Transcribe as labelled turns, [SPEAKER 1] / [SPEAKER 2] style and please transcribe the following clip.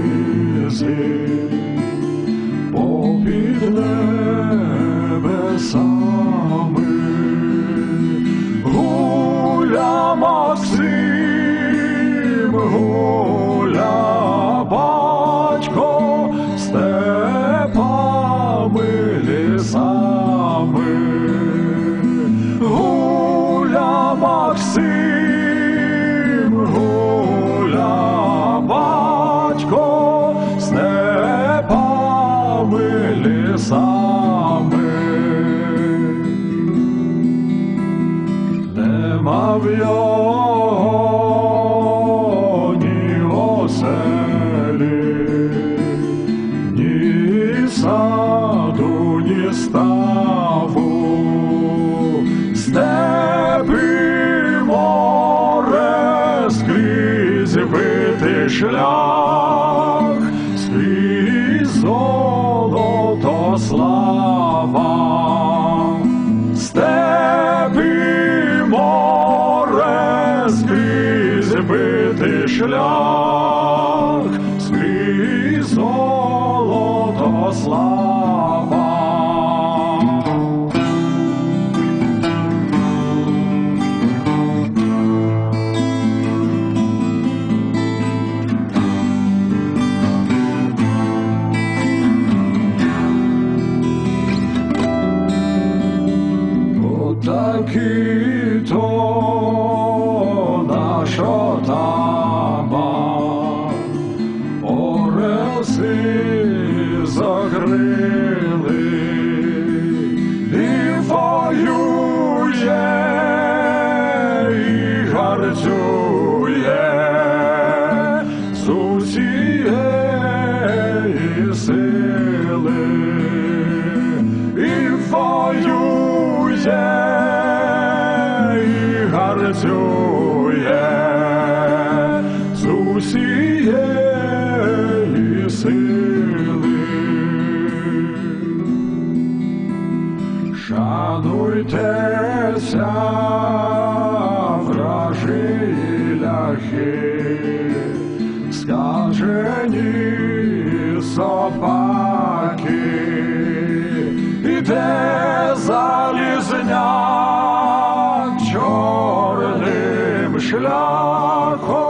[SPEAKER 1] Leben sein. Нема в ні оселі, ні саду, ні ставу, степи море скрізь битий шлях, шлях, скрізь золото слава. Отакі то орелси загрили. І воює, і гарцює з усієї сили. І воює, і гарцює Шануйтеся, вражі ляхи, скажені собаки, іде залізняк чорним шляхом,